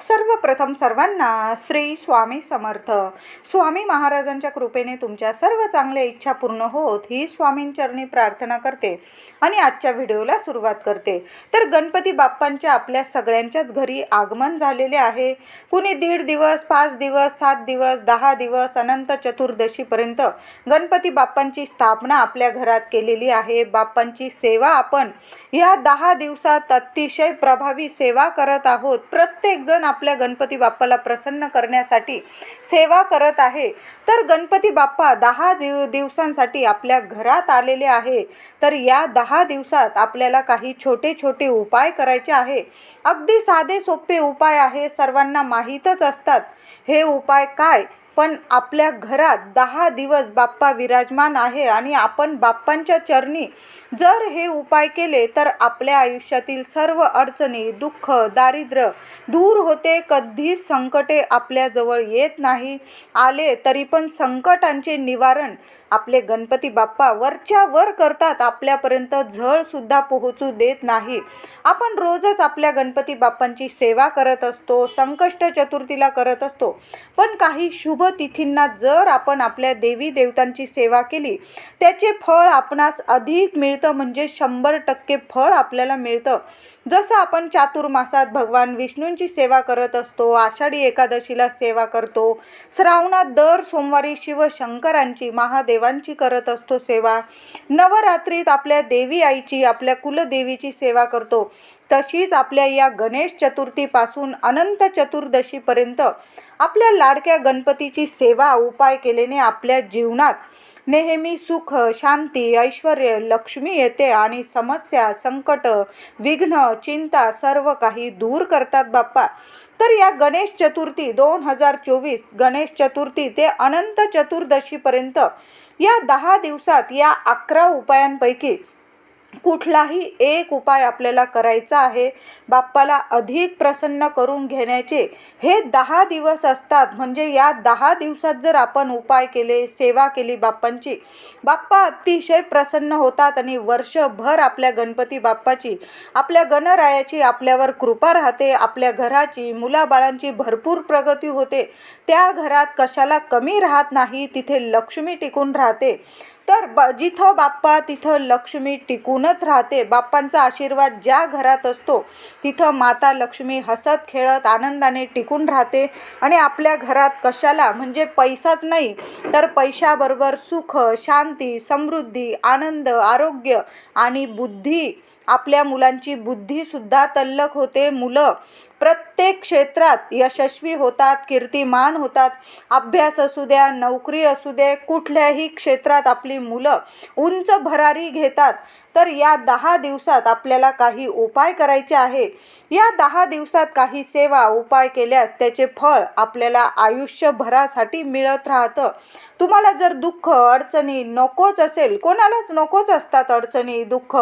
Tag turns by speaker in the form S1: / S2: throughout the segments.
S1: सर्वप्रथम सर्वांना श्री स्वामी समर्थ. स्वामी महाराजांच्या कृपेने तुमच्या सर्व चांगल्या इच्छा पूर्ण होत ही स्वामींचरणी प्रार्थना करते आणि आजच्या व्हिडिओला सुरुवात करते. तर गणपती बाप्पांच्या आपल्या सगळ्यांच्याच घरी आगमन झालेले आहे. कुणी दीड दिवस पाच दिवस सात दिवस दहा दिवस अनंत चतुर्दशीपर्यंत गणपती बाप्पांची स्थापना आपल्या घरात केलेली आहे. बाप्पांची सेवा आपण या दहा दिवसात अतिशय प्रभावी सेवा करत आहोत. प्रत्येकजण आपल्या गणपती बाप्पाला प्रसन्न करण्यासाठी सेवा करत आहे. तर गणपती बाप्पा दहा दिव दिवसांसाठी आपल्या घरात आलेले आहे. तर या दहा दिवसात आपल्याला काही छोटे छोटे उपाय करायचे आहे. अगदी साधे सोपे उपाय आहे. सर्वांना माहीतच असतात. हे उपाय काय? पण आपल्या घरात दहा दिवस बाप्पा विराजमान आहे आणि आपण बाप्पांच्या चरणी जर हे उपाय केले तर आपल्या आयुष्यातील सर्व अडचणी दुःख दारिद्र्य दूर होते. कधीच संकटे आपल्याजवळ येत नाही. आले तरी पण संकटांचे निवारण आपले गणपती बाप्पा वरच्या वर करतात आपल्यापर्यंत झळसुद्धा पोहोचू देत नाही. आपण रोजच आपल्या गणपती बाप्पांची सेवा करत असतो संकष्ट चतुर्थीला करत असतो. पण काही शुभ तिथींना जर आपण आपल्या देवी देवतांची सेवा केली त्याचे फळ आपणास अधिक मिळतं म्हणजे शंभर टक्के फळ आपल्याला मिळतं. जसं आपण चातुर्मासात भगवान विष्णूंची सेवा करत असतो आषाढी एकादशीला सेवा करतो श्रावणात दर सोमवारी शिवशंकरांची देवांची करत असतो सेवा. नवरात्रीत आपल्या देवी आईची आपल्या कुलदेवीची सेवा करतो. तशीच आपल्या या गणेश चतुर्थीपासून अनंत चतुर्दशीपर्यंत आपल्या लाडक्या गणपतीची सेवा उपाय केल्याने आपल्या जीवनात नेहमी सुख शांती ऐश्वर लक्ष्मी येते आणि समस्या संकट विघ्न चिंता सर्व काही दूर करतात बाप्पा. तर या गणेश चतुर्थी दोन हजार चोवीस गणेश चतुर्थी ते अनंत चतुर्दशीपर्यंत या दहा दिवसात या अकरा उपायांपैकी कुठलाही एक उपाय आपल्याला करायचा आहे बाप्पाला अधिक प्रसन्न करून घेण्याचे. हे दहा दिवस असतात म्हणजे या दहा दिवसात जर आपण उपाय केले सेवा केली बाप्पांची बाप्पा अतिशय प्रसन्न होतात आणि वर्षभर आपल्या गणपती बाप्पाची आपल्या गणरायाची आपल्यावर कृपा राहते आपल्या घराची मुलाबाळांची भरपूर प्रगती होते. त्या घरात कशाला कमी राहत नाही तिथे लक्ष्मी टिकून राहते. तर ब जिथं बाप्पा तिथं लक्ष्मी टिकूनच राहते. बाप्पांचा आशीर्वाद ज्या घरात असतो तिथं माता लक्ष्मी हसत खेळत आनंदाने टिकून राहते. आणि आपल्या घरात कशाला? म्हणजे पैसाच नाही तर पैशाबरोबर सुख शांती समृद्धी आनंद आरोग्य आणि बुद्धी. आपल्या मुलांची बुद्धीसुद्धा तल्लक होते मुलं. प्रत्येक क्षेत्रात यशस्वी होतात कीर्तिमान होतात. अभ्यास असू द्या नोकरी असू दे कुठल्याही क्षेत्रात आपली मुलं उंच भरारी घेतात तर या दहा दिवसात आपल्याला काही उपाय करायचे आहे. या दहा दिवसात काही सेवा उपाय केल्यास त्याचे फळ आपल्याला आयुष्यभरासाठी मिळत राहतं. तुम्हाला जर दुःख अडचणी नकोच असेल कोणालाच नकोच असतात अडचणी दुःख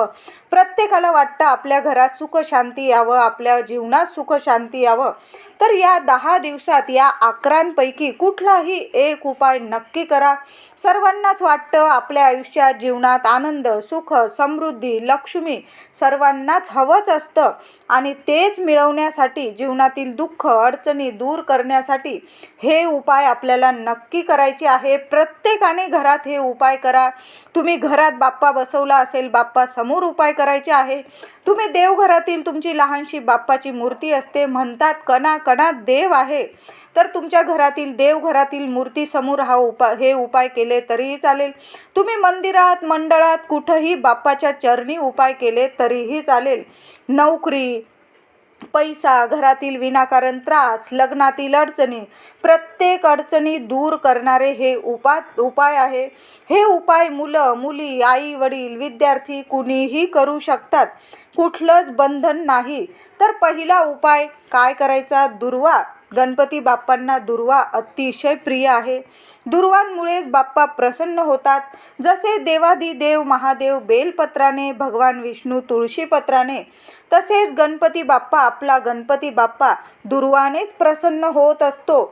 S1: प्रत्येकाला वाटतं आपल्या घरात सुख शांती यावं आपल्या जीवनात सुख शांती यावं तर या दहा दिवसात या अकरांपैकी कुठलाही एक उपाय नक्की करा. सर्वांनाच वाटतं आपल्या आयुष्यात जीवनात आनंद सुख समृद्धी लक्ष्मी सर्वांनाच हवंच असतं. आणि तेच मिळवण्यासाठी जीवनातील दुःख अडचणी दूर करण्यासाठी हे उपाय आपल्याला नक्की करायचे आहे. प्रत्येकाने घरात हे उपाय करा. तुम्ही घरात बाप्पा बसवला असेल बाप्पा समोर उपाय करायचे आहे. तुम्ही देवघरातील तुमची लहानशी बाप्पाची मूर्ती असते म्हणतात कणा कणात देव आहे. तर तुमच्या घरातील देवघरातील मूर्तीसमोर हा उपाय हे उपाय केले तरीही चालेल. तुम्ही मंदिरात मंडळात कुठंही बाप्पाच्या चरणी उपाय केले तरीही चालेल. नोकरी पैसा घरातील विनाकारण त्रास लग्नातील अडचणी प्रत्येक अडचणी दूर करणारे हे उपा उपाय आहे. हे उपाय मुलं मुली आई वडील विद्यार्थी कुणीही करू शकतात. कुठलंच बंधन नाही. तर पहिला उपाय काय करायचा? दुर्वा. गणपती बाप्पांना दुर्वा अतिशय प्रिय आहे. दुर्वांमुळेच बाप्पा प्रसन्न होतात. जसे देवादीदेव महादेव बेलपत्राने भगवान विष्णू तुळशीपत्राने तसेच गणपती बाप्पा आपला गणपती बाप्पा दुर्वानेच प्रसन्न होत असतो.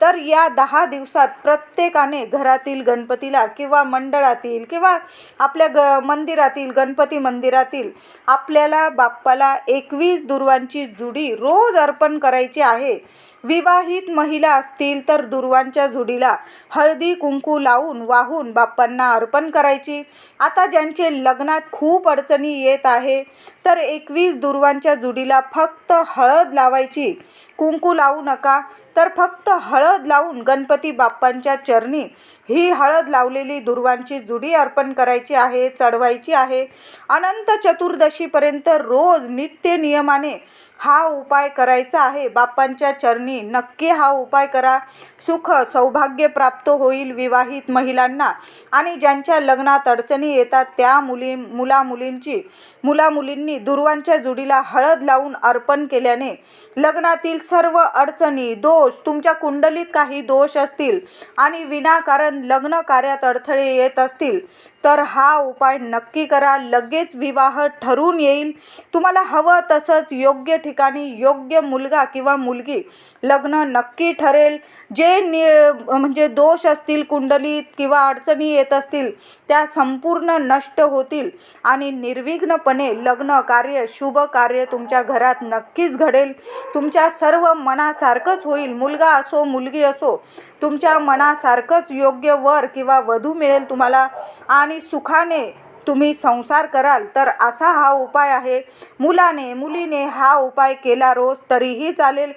S1: तर या दहा दिवसात प्रत्येकाने घरातील गणपतीला किंवा मंडळातील किंवा आपल्या ग मंदिरातील गणपती मंदिरातील आपल्याला बाप्पाला एकवीस दुर्वांची जुडी रोज अर्पण करायची आहे. विवाहित महिला असतील तर दुर्वांच्या जुडीला हळदी कुंकू लावून वाहून बाप्पांना अर्पण करायची. आता ज्यांचे लग्नात खूप अडचणी येत आहे तर एकवीस दुर्वांच्या जुडीला फक्त हळद लावायची. कुंकू लावू नका तर फक्त हळद लावून गणपती बाप्पांच्या चरणी ही हळद लावलेली दुर्वांची जुडी अर्पण करायची आहे चढवायची आहे. अनंत चतुर्दशीपर्यंत रोज नित्य नियमाने हा उपाय करायचा आहे. बाप्पांच्या चरणी नक्की हा उपाय करा. सुख सौभाग्य प्राप्त होईल विवाहित महिलांना. आणि ज्यांच्या लग्नात अडचणी येतात त्या मुली मुला मुलींची मुला मुलींनी दुर्वांच्या जुडीला हळद लावून अर्पण केल्याने लग्नातील सर्व अडचणी दोष तुमच्या कुंडलीत काही दोष असतील आणि विनाकारण लग्न कार्यात अडथळे येत असतील तर हा उपाय नक्की करा. लगेच विवाह ठरून येईल. तुम्हाला हवं तसंच योग्य ठिकाणी योग्य मुलगा किंवा मुलगी लग्न नक्की ठरेल. जे नि म्हणजे दोष असतील कुंडलीत किंवा अडचणी येत असतील त्या संपूर्ण नष्ट होतील. आणि निर्विघ्नपणे लग्न कार्य शुभ कार्य तुमच्या घरात नक्कीच घडेल. तुमच्या सर्व मनासारखंच होईल. मुलगा असो मुलगी असो तुमच्या मनासारखंच योग्य वर किंवा वधू मिळेल तुम्हाला. आणि सुखाने तुम्ही संसार कराल तर असा हा उपाय आहे. मुलाने मुलीने हा उपाय केला रोज तरीही चालेल.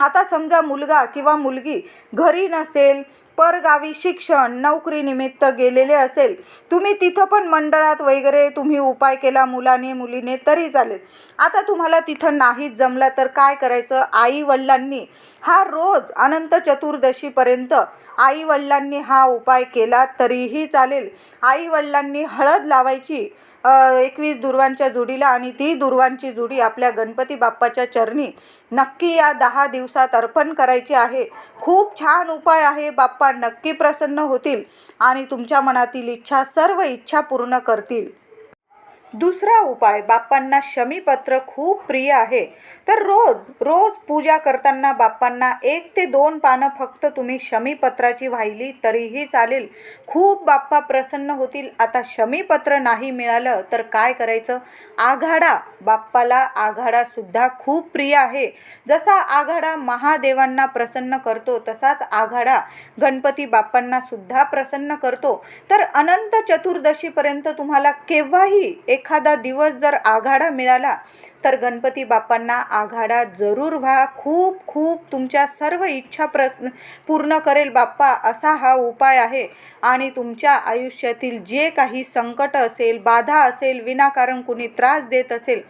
S1: आता समजा मुलगा किंवा मुलगी घरी नसेल परगावी शिक्षण नोकरीनिमित्त गेलेले असेल तुम्ही तिथं पण मंडळात वगैरे तुम्ही उपाय केला मुलाने मुलीने तरी चालेल. आता तुम्हाला तिथं नाहीच जमलं तर काय करायचं? आई वडिलांनी हा रोज अनंत चतुर्दशीपर्यंत आई वडिलांनी हा उपाय केला तरीही चालेल. आई वडिलांनी हळद लावायची एकवीस दुर्वांच्या जुडीला आणि ती दुर्वांची जुडी आपल्या गणपती बाप्पाच्या चरणी नक्की या दहा दिवसात अर्पण करायची आहे. खूप छान उपाय आहे बाप्पा नक्की प्रसन्न होतील आणि तुमच्या मनातील इच्छा सर्व इच्छा पूर्ण करतील. दुसरा उपाय बाप्पांना शमीपत्र खूप प्रिय आहे. तर रोज रोज पूजा करताना बाप्पांना एक ते दोन पानं फक्त तुम्ही शमीपत्राची वाहिली तरीही चालेल. खूप बाप्पा प्रसन्न होतील. आता शमीपत्र नाही मिळालं तर काय करायचं? आघाडा बाप्पाला आघाडासुद्धा खूप प्रिय आहे. जसा आघाडा महादेवांना प्रसन्न करतो तसाच आघाडा गणपती बाप्पांना सुद्धा प्रसन्न करतो. तर अनंत चतुर्दशीपर्यंत तुम्हाला केव्हाही एक एखादा दिवस जर आघाडा मिळाला तर गणपती बाप्पांना आघाडा जरूर व्हा. खूप खूप तुमच्या सर्व इच्छा प्रस पूर्ण करेल बाप्पा असा हा उपाय आहे. आणि तुमच्या आयुष्यातील जे काही संकट असेल बाधा असेल विनाकारण कुणी त्रास देत असेल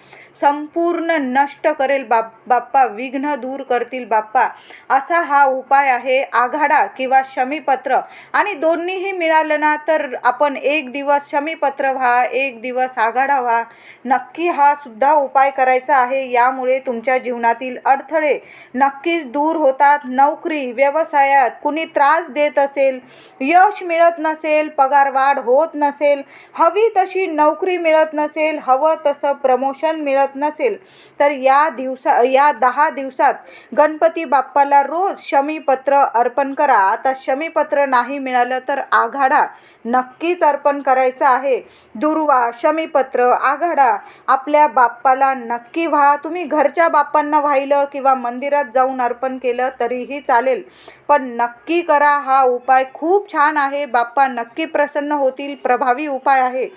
S1: संपूर्ण नष्ट करेल बाप बाप्पा विघ्न दूर करतील बाप्पा. असा हा उपाय आहे आघाडा किंवा शमीपत्र. आणि दोन्हीही मिळालं ना तर आपण एक दिवस शमीपत्र व्हा एक दिवस आघाडा व्हा. नक्की हा सुद्धा उपाय करायचा आहे यामुळे तुमच्या जीवनातील अडथळे नक्कीच दूर होतात. नोकरी व्यवसायात कुणी त्रास देत असेल यश मिळत नसेल पगारवाढ होत नसेल हवी तशी नोकरी मिळत नसेल हवं तसं प्रमोशन मिळत नसेल तर या दिवसा या दहा दिवसात गणपती बाप्पाला रोज शमीपत्र अर्पण करा. आता शमीपत्र नाही मिळालं तर आघाडा नक्कीच अर्पण करायचं आहे. दुर्वा शमीपत्र आघाडा आपल्या बाप्पाला नक्की व्हा. तुम्ही घरच्या बाप्पांना वाहिलं किंवा मंदिरात जाऊन अर्पण केलं तरीही चालेल. पण नक्की करा. हा उपाय खूप छान आहे. बाप्पा नक्की प्रसन्न होतील. प्रभावी उपाय आहे.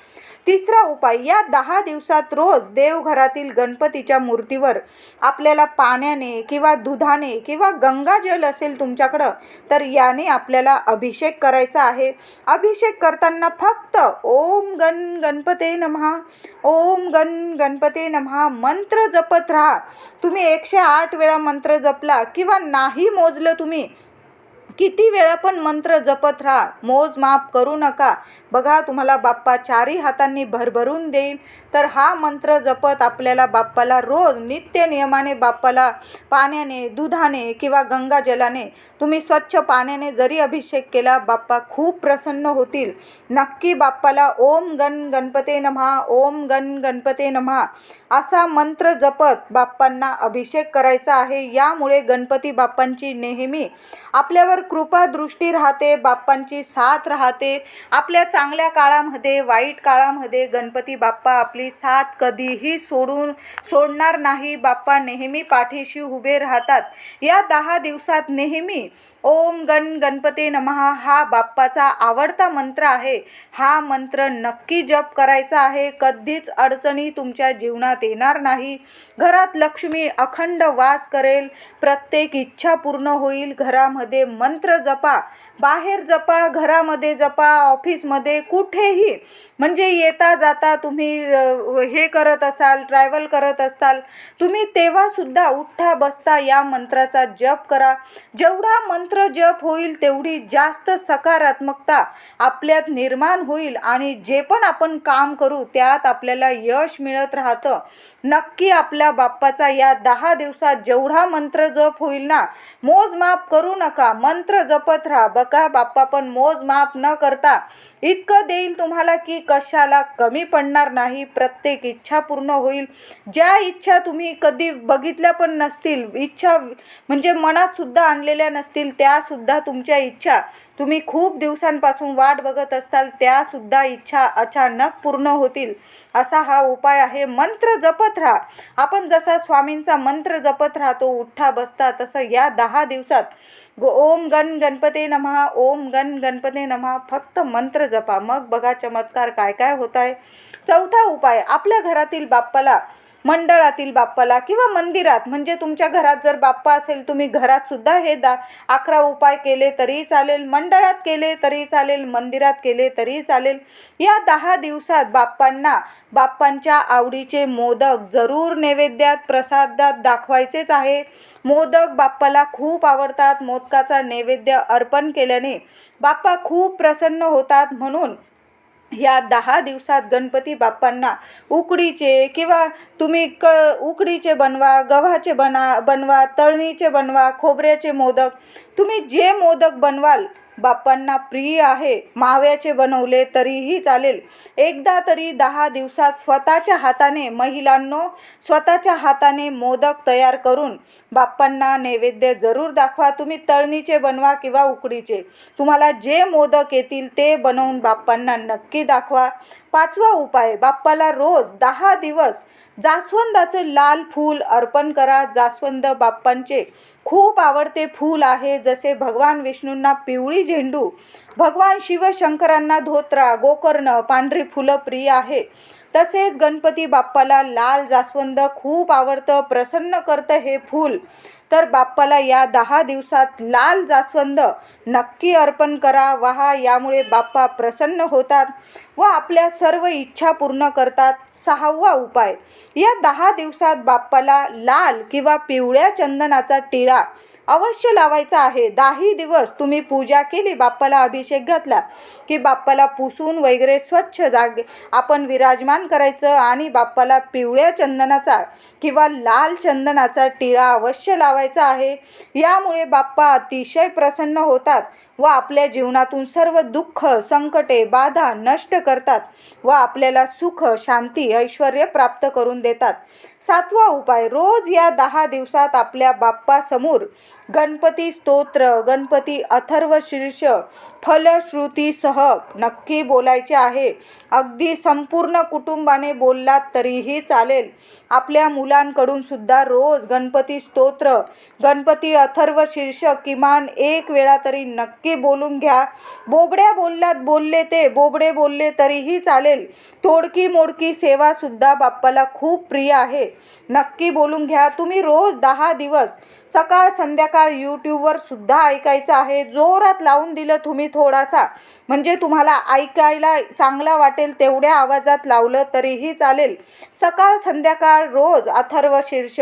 S1: तिसरा उपाय या दहा दिवसात रोज देवघरातील गणपतीच्या मूर्तीवर आपल्याला पाण्याने किंवा दुधाने किंवा गंगाजल असेल तुमच्याकडं तर याने आपल्याला अभिषेक करायचा आहे. अभिषेक करताना फक्त ओम गण गणपते नमहा ओम गण गणपते नमहा मंत्र जपत राहा. तुम्ही एकशे आठ वेळा मंत्र जपला किंवा नाही मोजलं तुम्ही किती वेळा पण मंत्र जपत राहा. मोजमाप करू नका. बघा तुम्हाला बाप्पा चारही हातांनी भरभरून देईल. तर हा मंत्र जपत आपल्याला बाप्पाला रोज नित्य नियमाने बाप्पाला पाण्याने दुधाने किंवा गंगाजलाने तुम्ही स्वच्छ पाण्याने जरी अभिषेक केला बाप्पा खूप प्रसन्न होतील. नक्की बाप्पाला ओम गण गणपते नमहा ओम गण गणपते नमहा. असा मंत्र जपत बाप्पांना अभिषेक करायचा आहे. यामुळे गणपती बाप्पांची नेहमी आपल्यावर कृपा दृष्टी राहते बाप्पांची साथ राहते. आपल्या चांगल्या काळामध्ये वाईट काळामध्ये गणपती बाप्पा आपली साथ कधीही सोडून सोडणार नाही. बाप्पा नेहमी पाठीशी उभे राहतात. या दहा दिवसात नेहमी ओम गण गणपती नमहा हा बाप्पाचा आवडता मंत्र आहे. हा मंत्र नक्की जप करायचा आहे. कधीच अडचणी तुमच्या जीवनात येणार नाही. घरात लक्ष्मी अखंड वास करेल. प्रत्येक इच्छा पूर्ण होईल. घरामध्ये मंत्र जपा. बाहेर जपा घरामध्ये जपा ऑफिसमध्ये कुठेही. म्हणजे येता जाता तुम्ही हे करत असाल ट्रॅव्हल करत असाल तुम्ही तेव्हासुद्धा उठता बसता या मंत्राचा जप करा. जेवढा मंत्र जप होईल तेवढी जास्त सकारात्मकता आपल्यात निर्माण होईल आणि जे पण आपण काम करू त्यात आपल्याला यश मिळत राहतं. नक्की आपल्या बाप्पाचा या दहा दिवसात जेवढा मंत्र जप होईल ना मोजमाप करू नका. मंत्र जपत राहा. बघा बाप्पा पण मोजमाप न करता. इतकं देईल तुम्हाला की कशाला कमी पडणार नाही प्रत्येक इच्छा पूर्ण होईल. ज्या इच्छा तुम्ही कधी बघितल्या पण नसतील इच्छा म्हणजे मनात सुद्धा आणलेल्या नसतील त्या सुद्धा तुमच्या इच्छा. तुम्ही खूप दिवसांपासून वाट बघत असताल त्या सुद्धा इच्छा अचानक पूर्ण होतील. असा हा उपाय आहे मंत्र जपत राहा. आपण जसा स्वामींचा मंत्र जपत राहतो उठ्ठा बसता तसं या दहा दिवसात गो ओम गण गणपते नमहा ओम गण गणपते नमहा फक्त मंत्र जपा. मग बघा चमत्कार काय काय होत आहे चौथा उपाय आपल्या घरातील बाप्पाला मंडळातील बाप्पाला किंवा मंदिरात म्हणजे तुमच्या घरात जर बाप्पा असेल तुम्ही घरात सुद्धा हे दा अकरा उपाय केले तरी चालेल मंडळात केले तरी चालेल मंदिरात केले तरी चालेल. या दहा दिवसात बाप्पांना बाप्पांच्या आवडीचे मोदक जरूर नैवेद्यात प्रसादात दाखवायचेच आहे. मोदक बाप्पाला खूप आवडतात मोदकाचा नैवेद्य अर्पण केल्याने बाप्पा खूप प्रसन्न होतात म्हणून या दहा दिवसात गणपती बाप्पांना उकडीचे किंवा तुम्ही क उकडीचे बनवा गव्हाचे बना बनवा तळणीचे बनवा खोबऱ्याचे मोदक तुम्ही जे मोदक बनवाल बाप्पांना प्रिय आहे. माव्याचे बनवले तरीही चालेल. एकदा तरी दहा दिवसात स्वतःच्या हाताने महिलांनो स्वतःच्या हाताने मोदक तयार करून बाप्पांना नैवेद्य जरूर दाखवा. तुम्ही तळणीचे बनवा किंवा उकडीचे. तुम्हाला जे मोदक येतील ते बनवून बाप्पांना नक्की दाखवा. पाचवा उपाय बाप्पाला रोज दहा दिवस जास्वंदाचे लाल फूल अर्पण करा. जास्वंद बाप्पांचे खूप आवडते फूल आहे. जसे भगवान विष्णूंना पिवळी झेंडू भगवान शिवशंकरांना धोत्रा गोकर्ण पांढरी फुलं प्रिय आहे. तसेच गणपती बाप्पाला लाल जास्वंद खूप आवडतं. प्रसन्न करतं हे फूल. तर बाप्पाला या दहा दिवसात लाल जास्वंद नक्की अर्पण करा वहा यामुळे बाप्पा प्रसन्न होतात व आपल्या सर्व इच्छा पूर्ण करतात. सहावा उपाय या दहा दिवसात बाप्पाला लाल किंवा पिवळ्या चंदनाचा टिळा अवश्य लावायचा आहे. दाही दिवस तुम्ही पूजा केली बाप्पाला अभिषेक घातला की बाप्पाला पुसून वगैरे स्वच्छ जागे आपण विराजमान करायचं आणि बाप्पाला पिवळ्या चंदनाचा किंवा लाल चंदनाचा टिळा अवश्य लावायचा आहे. यामुळे बाप्पा अतिशय प्रसन्न होतात. व आपल्या जीवनातून सर्व दुःख संकटे बाधा नष्ट करतात व आपल्याला सुख शांती ऐश्वर प्राप्त करून देतात. सातवा उपाय रोज या दहा दिवसात आपल्या बाप्पासमोर गणपती स्तोत्र गणपती अथर्व शीर्ष फलश्रुतीसह नक्की बोलायचे आहे. अगदी संपूर्ण कुटुंबाने बोललात तरीही चालेल. आपल्या मुलांकडून सुद्धा रोज गणपती स्तोत्र गणपती अथर्व शीर्ष किमान एक वेळा तरी नक्की बोलून घ्या. बोबड्या बोलल्यात बोलले ते. बोबडे बोलले तरीही चालेल. तोडकी मोडकी सेवासुद्धा बाप्पाला खूप प्रिय आहे. नक्की बोलून घ्या. तुम्ही रोज दहा दिवस सकाळ संध्याकाळ यूट्यूबवर सुद्धा ऐकायचं आहे. जोरात लावून दिलं तुम्ही थोडासा. म्हणजे तुम्हाला ऐकायला चांगला वाटेल तेवढ्या आवाजात लावलं तरीही चालेल. सकाळ संध्याकाळ रोज अथर्व शीर्ष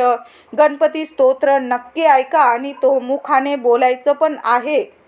S1: गणपती स्तोत्र नक्की ऐका आणि तो मुखाने बोलायचं पण आहे.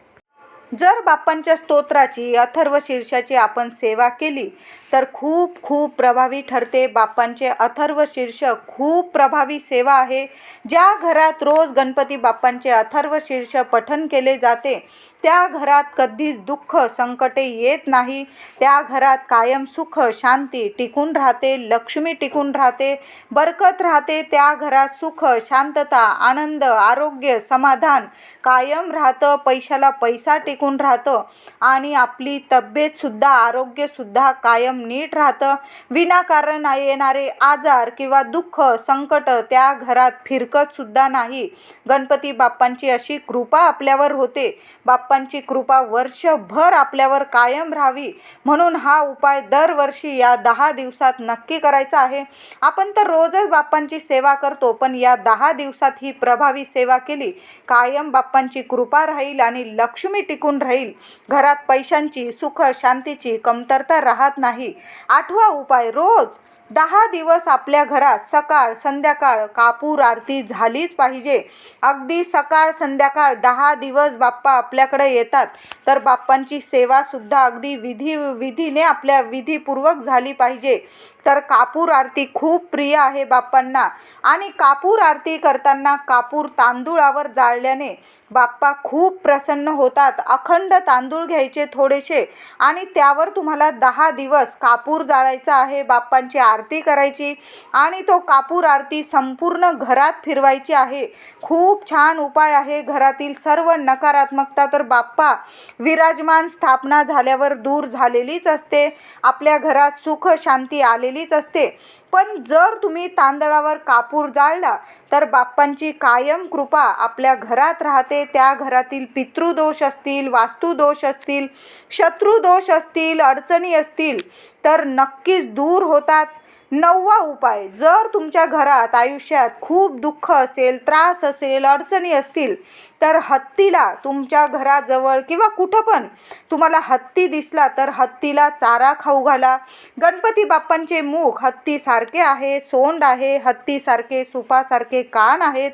S1: जर बाप्पांच्या स्तोत्राची अथर्व शीर्षाची आपण सेवा केली तर खूप खूप प्रभावी ठरते. बाप्पांचे अथर्व शीर्ष खूप प्रभावी सेवा आहे. ज्या घरात रोज गणपती बाप्पांचे अथर्व शीर्ष पठन केले जाते त्या घरात कधीच दुःख संकटे येत नाही. त्या घरात कायम सुख शांती टिकून राहते लक्ष्मी टिकून राहते बरकत राहते. त्या घरात सुख शांतता आनंद आरोग्य समाधान कायम राहतं. पैशाला पैसा टिकून राहतं आणि आपली तब्येतसुद्धा आरोग्यसुद्धा कायम नीट राहतं. विनाकारण येणारे आजार किंवा दुःख संकट त्या घरात फिरकतसुद्धा नाही. गणपती बाप्पांची अशी कृपा आपल्यावर होते. बाप बाप्पांची कृपा वर्षभर आपल्यावर कायम राहावी. म्हणून हा उपाय दरवर्षी या दहा दिवसात नक्की करायचा आहे. आपण तर रोजच बाप्पांची सेवा करतो पण या दहा दिवसात ही प्रभावी सेवा केली. कायम बाप्पांची कृपा राहील आणि लक्ष्मी टिकून राहील. घरात पैशांची सुख शांतीची कमतरता राहत नाही. आठवा उपाय रोज दहा दिवस आपल्या घरात सकाळ संध्याकाळ कापूर आरती झालीच पाहिजे. अगदी सकाळ संध्याकाळ दहा दिवस बाप्पा आपल्याकडे येतात. तर बाप्पांची सेवासुद्धा अगदी विधी विधीने आपल्या विधीपूर्वक झाली पाहिजे. तर कापूर आरती खूप प्रिय आहे बाप्पांना. आणि कापूर आरती करताना कापूर तांदूळावर जाळल्याने बाप्पा खूप प्रसन्न होतात. अखंड तांदूळ घ्यायचे थोडेसे आणि त्यावर तुम्हाला दहा दिवस कापूर जाळायचा आहे बाप्पांची आरती आरती करायची आणि तो कापूर आरती संपूर्ण घरात फिरवायची आहे. खूप छान उपाय आहे घरातील सर्व नकारात्मकता. तर बाप्पा विराजमान स्थापना झाल्यावर दूर झालेलीच असते. आपल्या घरात सुख शांती आलेलीच असते. पण जर तुम्ही तांदळावर कापूर जाळला तर बाप्पांची कायम कृपा आपल्या घरात राहते. त्या घरातील पितृदोष असतील वास्तुदोष असतील शत्रुदोष असतील अडचणी असतील तर नक्कीच दूर होतात. नववा उपाय. जर तुमच्या घरात आयुष्यात खूप दुःख असेल त्रास असेल अडचणी असतील तर हत्तीला तुमच्या घराजवळ किंवा कुठं पण तुम्हाला हत्ती दिसला तर हत्तीला चारा खाऊ घाला. गणपती बाप्पांचे मुख हत्तीसारखे आहे सोंड आहे हत्तीसारखे सुपासारखे कान आहेत.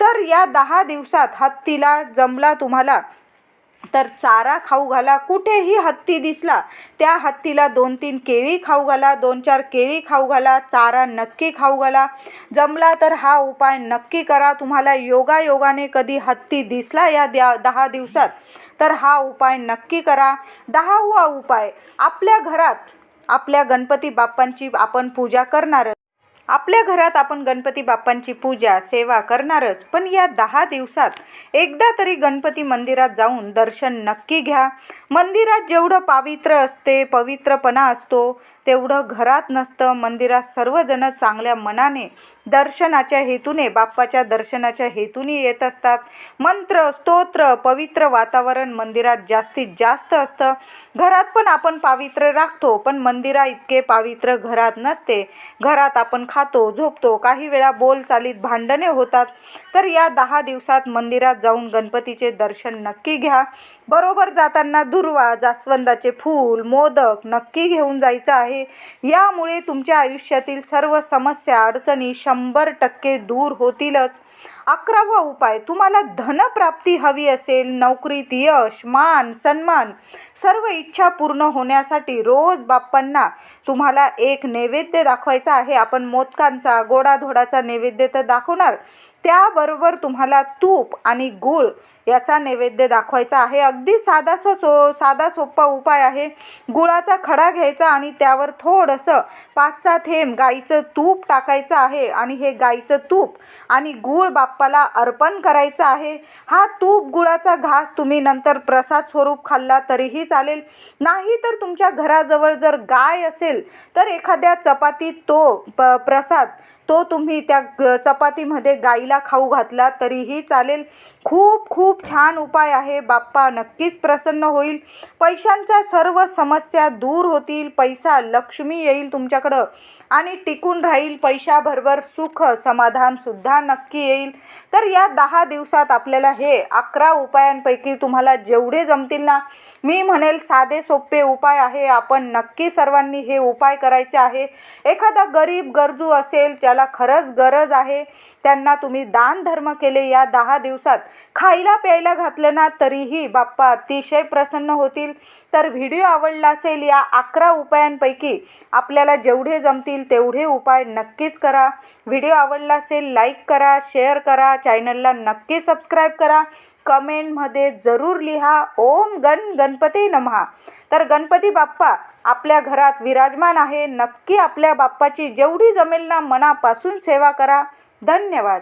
S1: तर या दहा दिवसात हत्तीला जमला तुम्हाला तर चारा खाऊ घाला कुठेही हत्ती दिसला त्या हत्तीला दोन तीन केळी खाऊ घाला दोन चार केळी खाऊ घाला चारा नक्की खाऊ घाला. जमला तर हा उपाय नक्की करा. तुम्हाला योगायोगाने कधी हत्ती दिसला या द्या दहा दिवसात तर हा उपाय नक्की करा. दहावा उपाय आपल्या घरात आपल्या गणपती बाप्पांची आपण पूजा करणारच आपल्या घरात आपण गणपती बाप्पांची पूजा सेवा करणारच पण या दहा दिवसात एकदा तरी गणपती मंदिरात जाऊन दर्शन नक्की घ्या. मंदिरात जेवढं पावित्र्य असते पवित्रपणा असतो तेवढं घरात नसतं. मंदिरात सर्वजण चांगल्या मनाने दर्शनाच्या हेतूने बाप्पाच्या दर्शनाच्या हेतूने येत असतात. मंत्र स्तोत्र पवित्र वातावरण मंदिरात जास्तीत जास्त असतं. घरात पण आपण पावित्र्य राखतो पण मंदिरा इतके पावित्र्य घरात नसते. घरात आपण खातो झोपतो काही वेळा बोलचालीत भांडणे होतात. तर या दहा दिवसात मंदिरात जाऊन गणपतीचे दर्शन नक्की घ्या. बरोबर जाताना दुर्वा जास्वंदाचे फूल मोदक नक्की घेऊन जायचं आहे. यामुळे तुमच्या आयुष्यातील सर्व समस्या अडचणी शंभर टक्के दूर होतीलच. अकरावा उपाय तुम्हाला धनप्राप्ती हवी असेल नोकरीत यश मान सन्मान सर्व इच्छा पूर्ण होण्यासाठी रोज बाप्पांना तुम्हाला एक नैवेद्य दाखवायचा आहे. आपण मोदकांचा गोडाधोडाचा नैवेद्य तर दाखवणार. त्याबरोबर तुम्हाला तूप आणि गूळ याचा नैवेद्य दाखवायचा आहे. अगदी साधासा सो साधा सोपा उपाय आहे. गुळाचा खडा घ्यायचा आणि त्यावर थोडंसं पाच सहा थेंब गाईचं तूप टाकायचं आहे. आणि हे गाईचं तूप आणि गूळ बाप्पाला अर्पण करायचं आहे. हा तूप गुळाचा घास तुम्ही नंतर प्रसाद स्वरूप खाल्ला तरीही चालेल. नाही तर तुमच्या घराजवळ जर गाय असेल तर एखाद्या चपातीत तो प प्रसाद तो तुम्ही त्या चपातीमध्ये गाईला खाऊ घातला तरीही चालेल. खूप खूप छान उपाय आहे. बाप्पा नक्कीच प्रसन्न होईल. पैशांच्या सर्व समस्या दूर होतील. पैसा लक्ष्मी येईल तुमच्याकडं. आणि टिकून राहील पैशाबरोबर सुख समाधानसुद्धा नक्की येईल. तर या दहा दिवसात आपल्याला हे अकरा उपायांपैकी तुम्हाला जेवढे जमतील ना मी म्हणेल साधे सोपे उपाय आहे. आपण नक्की सर्वांनी हे उपाय करायचे आहे. एखादा गरीब गरजू असेल ज्याला खरंच गरज आहे त्यांना तुम्ही दान धर्म केले या दहा दिवसात. खायला प्यायला घातलं ना तरीही बाप्पा अतिशय प्रसन्न होतील. तर व्हिडिओ आवडला असेल या अकरा उपायांपैकी आपल्याला जेवढे जमतील तेवढे उपाय नक्कीच करा. व्हिडिओ आवडला असेल लाईक करा शेअर करा चॅनलला नक्की सबस्क्राईब करा. कमेंटमध्ये जरूर लिहा. ओम गण गणपती नमहा. तर गणपती बाप्पा आपल्या घरात विराजमान आहे. नक्की आपल्या बाप्पाची जेवढी जमेल ना मनापासून सेवा करा. धन्यवाद.